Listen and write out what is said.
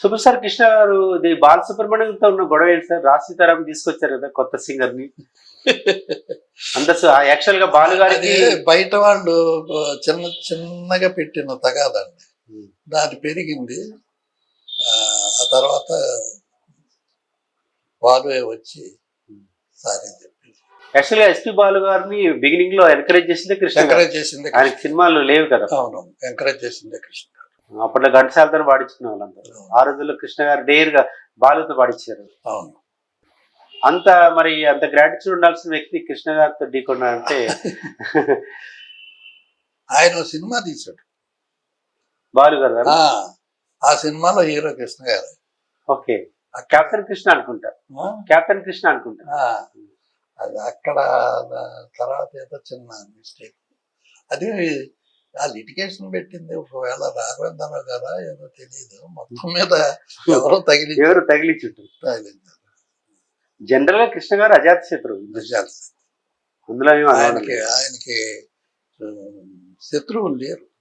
Super star Krishna గారు ఇది బాలసుబ్రహ్మణ్యంతో ఉన్న గొడవ ఏంటి సార్? రాశి తరం తీసుకొచ్చారు కదా కొత్త సింగర్ని అంత యాక్చువల్గా బాలు గారికి బయట వాళ్ళు చిన్న చిన్నగా పెట్టిన తగాదండి. దాని పెరిగింది. ఆ తర్వాత వాళ్ళే వచ్చి సారీ చెప్పి. యాక్చువల్గా ఎస్పి బాలు గారిని బిగినింగ్లో ఎంకరేజ్ చేసిందే కృష్ణ. ఎంకరేజ్ చేసింది ఆయనకి సినిమాలు లేవు కదా. అవును ఎంకరేజ్ చేసింది కృష్ణ. అప్పట్లో ఘంటసాలతో పాడించుకునే వాళ్ళందరూ. ఆ రోజుల్లో కృష్ణ గారు డేర్గా బాలుతో పాడించారు. అవును. అంత మరి అంత గ్రాటిట్యూడ్ ఉండాల్సిన వ్యక్తి కృష్ణ గారితో ఢీకొన్నారంటే ఆయన సినిమా తీశాడు. బాలు గారు ఆ, సినిమాలో హీరో కృష్ణ గారు. ఓకే. కెప్టెన్ కృష్ణ అనుకుంటా. కెప్టెన్ కృష్ణ అనుకుంటా. అది అక్కడ తర్వాత ఏదో చిన్న మిస్టేక్ అది ఆ లిటికేషన్ పెట్టింది. ఒకవేళ రాఘవేంద్రరావు గారా ఏదో తెలియదు మొత్తం మీద ఎవరో తగిలి ఎవరు తగిలిచుంటు తగిలింది జనరల్గా కృష్ణ గారు అజాత శత్రువు. నిజాలు. అందులో ఆయనకి. ఆయనకి శత్రువులు లేరు.